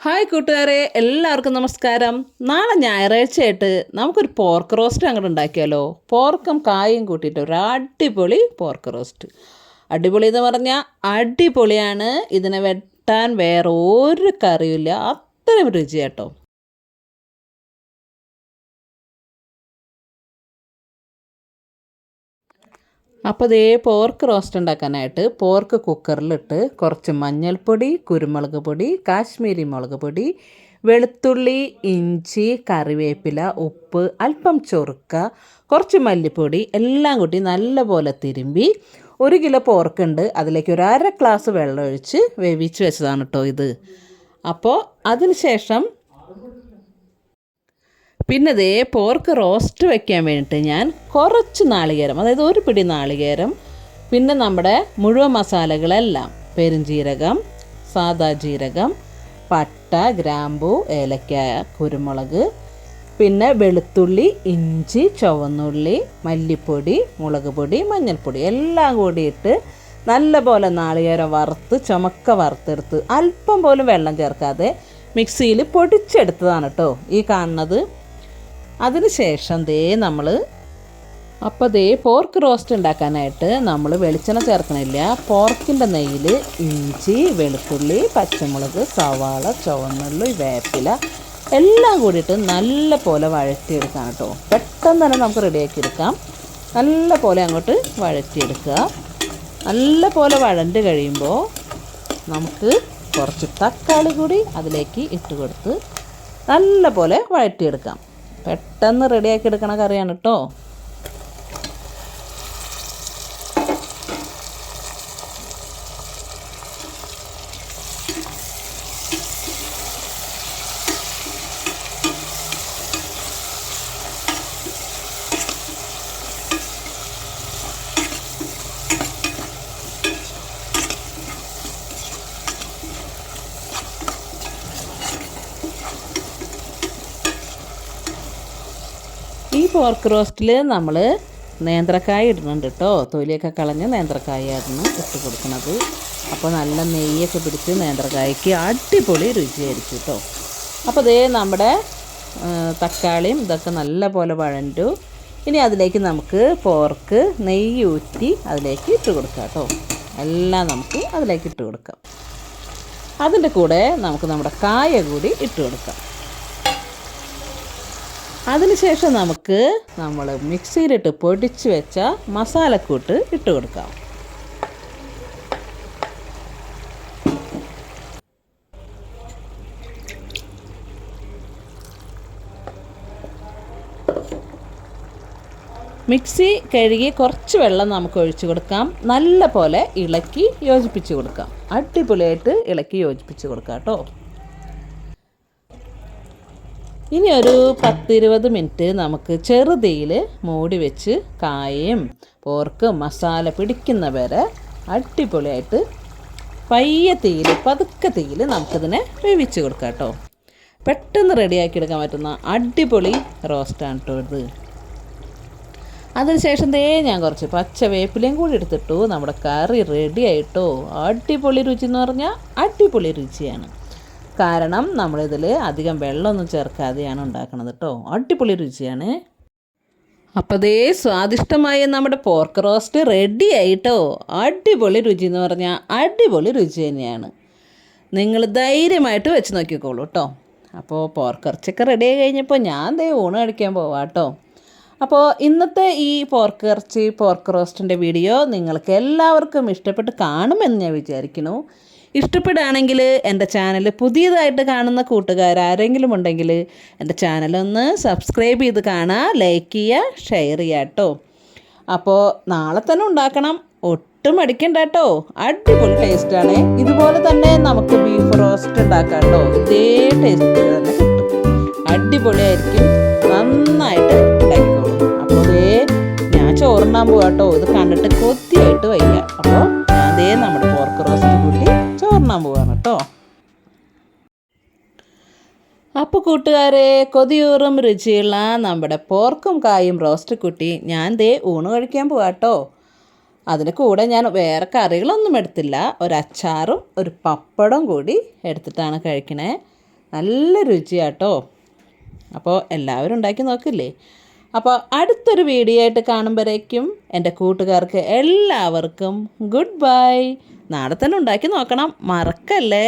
Hi കൂട്ടുകാരെ എല്ലാവർക്കും നമസ്കാരം. നാളെ ഞായറാഴ്ചയായിട്ട് നമുക്കൊരു പോർക്ക് റോസ്റ്റ് അങ്ങോട്ട് ഉണ്ടാക്കിയാലോ? പോർക്കും കായും കൂട്ടിയിട്ട് ഒരു അടിപൊളി പോർക്ക് റോസ്റ്റ്. അടിപൊളി എന്ന് പറഞ്ഞാൽ അടിപൊളിയാണ്. ഇതിനെ വെട്ടാൻ വേറെ ഒരു കറിയില്ല അത്രയും രുചിയാട്ടോ. അപ്പോൾ ഇതേ പോർക്ക് റോസ്റ്റ് ഉണ്ടാക്കാനായിട്ട് പോർക്ക് കുക്കറിലിട്ട് കുറച്ച് മഞ്ഞൾപ്പൊടി കുരുമുളക് പൊടി കാശ്മീരി മുളക് പൊടി വെളുത്തുള്ളി ഇഞ്ചി കറിവേപ്പില ഉപ്പ് അല്പം ചൊറുക്ക കുറച്ച് മല്ലിപ്പൊടി എല്ലാം കൂട്ടി നല്ലപോലെ തിരുമ്പി ഒരു കിലോ പോർക്കുണ്ട് അതിലേക്ക് ഒരു അര ഗ്ലാസ് വെള്ളം ഒഴിച്ച് വേവിച്ച് വെച്ചതാണ് കേട്ടോ ഇത്. അപ്പോൾ അതിന് ശേഷം പിന്നെ ഇതേ പോർക്ക് റോസ്റ്റ് വെക്കാൻ വേണ്ടിയിട്ട് ഞാൻ കുറച്ച് നാളികേരം അതായത് ഒരു പിടി നാളികേരം പിന്നെ നമ്മുടെ മുഴുവൻ മസാലകളെല്ലാം പെരുംജീരകം സാദാ ജീരകം പട്ട ഗ്രാമ്പു ഏലക്ക കുരുമുളക് പിന്നെ വെളുത്തുള്ളി ഇഞ്ചി ചുവന്നുള്ളി മല്ലിപ്പൊടി മുളക് പൊടി മഞ്ഞൾപ്പൊടി എല്ലാം കൂടിയിട്ട് നല്ലപോലെ നാളികേരം വറുത്ത് ചുമക്ക വറുത്തെടുത്ത് അല്പം പോലും വെള്ളം ചേർക്കാതെ മിക്സിയിൽ പൊടിച്ചെടുത്തതാണ് കേട്ടോ ഈ കാണുന്നത്. അതിനുശേഷം ദേ നമ്മൾ അപ്പോൾ ദേ പോർക്ക് റോസ്റ്റ് ഉണ്ടാക്കാനായിട്ട് നമ്മൾ വെളിച്ചെണ്ണ ചേർക്കണില്ല. പോർക്കിന്റെ നെയ്യിൽ ഇഞ്ചി വെളുത്തുള്ളി പച്ചമുളക് സവാള ചുവന്നുള്ളി വേപ്പില എല്ലാം കൂടിയിട്ട് നല്ല പോലെ വഴറ്റിയെടുക്കാം കേട്ടോ. പെട്ടെന്ന് തന്നെ നമുക്ക് റെഡിയാക്കി എടുക്കാം നല്ല പോലെ അങ്ങോട്ട് വഴറ്റിയെടുക്കുക. നല്ല പോലെ വഴണ്ട് കഴിയുമ്പോൾ നമുക്ക് കുറച്ച് തക്കാളി കൂടി അതിലേക്ക് ഇട്ട് കൊടുത്ത് നല്ല പോലെ വഴറ്റിയെടുക്കാം. പെട്ടെന്ന് റെഡിയാക്കി എടുക്കണ കറിയാണ് കേട്ടോ പോർക്ക് റോസ്റ്റിൽ നമ്മൾ നേന്ത്രക്കായ ഇടുന്നുണ്ട് കേട്ടോ തൊലിയൊക്കെ കളഞ്ഞ് നേന്ത്രക്കായായിരുന്നു ഇട്ട് കൊടുക്കുന്നത്. അപ്പോൾ നല്ല നെയ്യൊക്കെ പിടിച്ച് നേന്ത്രക്കായ്ക്ക് അടിപൊളി രുചിയായിരിക്കും കേട്ടോ അപ്പോൾ അതേ നമ്മുടെ തക്കാളിയും ഇതൊക്കെ നല്ല പോലെ വഴണ്ടു. ഇനി അതിലേക്ക് നമുക്ക് പോർക്ക് നെയ്യ് ഊറ്റി അതിലേക്ക് ഇട്ട് കൊടുക്കാം കേട്ടോ എല്ലാം നമുക്ക് അതിലേക്ക് ഇട്ട് കൊടുക്കാം. അതിന്റെ കൂടെ നമുക്ക് നമ്മുടെ കായ കൂടി ഇട്ട് കൊടുക്കാം. അതിനുശേഷം നമുക്ക് നമ്മൾ മിക്സിയിലിട്ട് പൊടിച്ച് വെച്ച മസാലക്കൂട്ട് ഇട്ട് കൊടുക്കാം. മിക്സി കഴുകി കുറച്ച് വെള്ളം നമുക്ക് ഒഴിച്ചു കൊടുക്കാം. നല്ല പോലെ ഇളക്കി യോജിപ്പിച്ച് കൊടുക്കാം. അടിപൊളിയായിട്ട് ഇളക്കി യോജിപ്പിച്ച് കൊടുക്കാം കേട്ടോ. ഇനി ഒരു പത്തിരുപത് മിനിറ്റ് നമുക്ക് ചെറുതീയിൽ മൂടി വെച്ച് കായയും പോർക്കും മസാല പിടിക്കുന്ന വരെ അടിപൊളിയായിട്ട് പയ്യ തീയിൽ പതുക്കെ തീയിൽ നമുക്കിതിനെ വേവിച്ച് കൊടുക്കാം കേട്ടോ. പെട്ടെന്ന് റെഡിയാക്കി എടുക്കാൻ പറ്റുന്ന അടിപൊളി റോസ്റ്റാണ് കേട്ടോ ഇത്. അതിനുശേഷം ദേ ഞാൻ കുറച്ച് പച്ച വേപ്പിലയും കൂടി എടുത്തിട്ടു. നമ്മുടെ കറി റെഡി ആയിട്ടോ. അടിപൊളി രുചി എന്ന് പറഞ്ഞാൽ അടിപൊളി രുചിയാണ്. കാരണം നമ്മളിതിൽ അധികം വെള്ളമൊന്നും ചേർക്കാതെയാണ് ഉണ്ടാക്കുന്നത് കേട്ടോ അടിപൊളി രുചിയാണ്. അപ്പോൾ അതേ സ്വാദിഷ്ടമായ നമ്മുടെ പോർക്ക് റോസ്റ്റ് റെഡി ആയിട്ടോ. അടിപൊളി രുചി എന്ന് പറഞ്ഞാൽ അടിപൊളി രുചി തന്നെയാണ്. നിങ്ങൾ ധൈര്യമായിട്ട് വെച്ച് നോക്കിക്കോളൂ കേട്ടോ അപ്പോൾ പോർക്ക് ഇറച്ചിയൊക്കെ റെഡി ആയി കഴിഞ്ഞപ്പോൾ ഞാൻ ദേ ഊണ് കഴിക്കാൻ പോവാം കേട്ടോ അപ്പോൾ ഇന്നത്തെ ഈ പോർക്ക് ഇറച്ചി പോർക്ക് റോസ്റ്റിന്റെ വീഡിയോ നിങ്ങൾക്ക് എല്ലാവർക്കും ഇഷ്ടപ്പെട്ട് കാണുമെന്ന് ഞാൻ വിചാരിക്കുന്നു. ഇഷ്ടപ്പെടുകയാണെങ്കിൽ എന്റെ ചാനൽ പുതിയതായിട്ട് കാണുന്ന കൂട്ടുകാർ ആരെങ്കിലും ഉണ്ടെങ്കിൽ എന്റെ ചാനലൊന്ന് സബ്സ്ക്രൈബ് ചെയ്ത് കാണുക ലൈക്ക് ചെയ്യുക ഷെയർ ചെയ്യുക കേട്ടോ. അപ്പോൾ നാളെ തന്നെ ഉണ്ടാക്കണം. ഒട്ടും അടിക്കണ്ട കേട്ടോ. അടിപൊളി ടേസ്റ്റാണ് ഇതുപോലെ തന്നെ നമുക്ക് ബീഫ് റോസ്റ്റ് ഉണ്ടാക്കാം കേട്ടോ. ഇതേ ടേസ്റ്റ് തന്നെ കിട്ടും. അടിപൊളിയായിരിക്കും. നന്നായിട്ട് ഉണ്ടാക്കിക്കോളൂ. അപ്പോൾ ഞാൻ ഞാൻ ചോറുണ്ണാൻ കേട്ടോ. ഇത് കണ്ടിട്ട് കൊത്തിയായിട്ട് വയ്യ. അപ്പോൾ പോവാണ് കേട്ടോ. അപ്പോൾ കൂട്ടുകാരെ കൊതിയൂറും രുചിയുള്ള നമ്മുടെ പോർക്കും കായും റോസ്റ്റ് കുട്ടി ഞാൻ ദേ ഊണ് കഴിക്കാൻ പോവാട്ടോ അതിന് കൂടെ ഞാൻ വേറെ കറികളൊന്നും എടുത്തില്ല. ഒരു അച്ചാറും ഒരു പപ്പടം കൂടി എടുത്തിട്ടാണ് കഴിക്കണേ. നല്ല രുചിയാട്ടോ അപ്പോൾ എല്ലാവരും ഉണ്ടാക്കി നോക്കില്ലേ? അപ്പോൾ അടുത്തൊരു വീഡിയോ ആയിട്ട് കാണുമ്പോഴേക്കും എന്റെ കൂട്ടുകാർക്ക് എല്ലാവർക്കും ഗുഡ് ബൈ. നാളെ തന്നെ ഉണ്ടാക്കി നോക്കണം. മറക്കല്ലേ?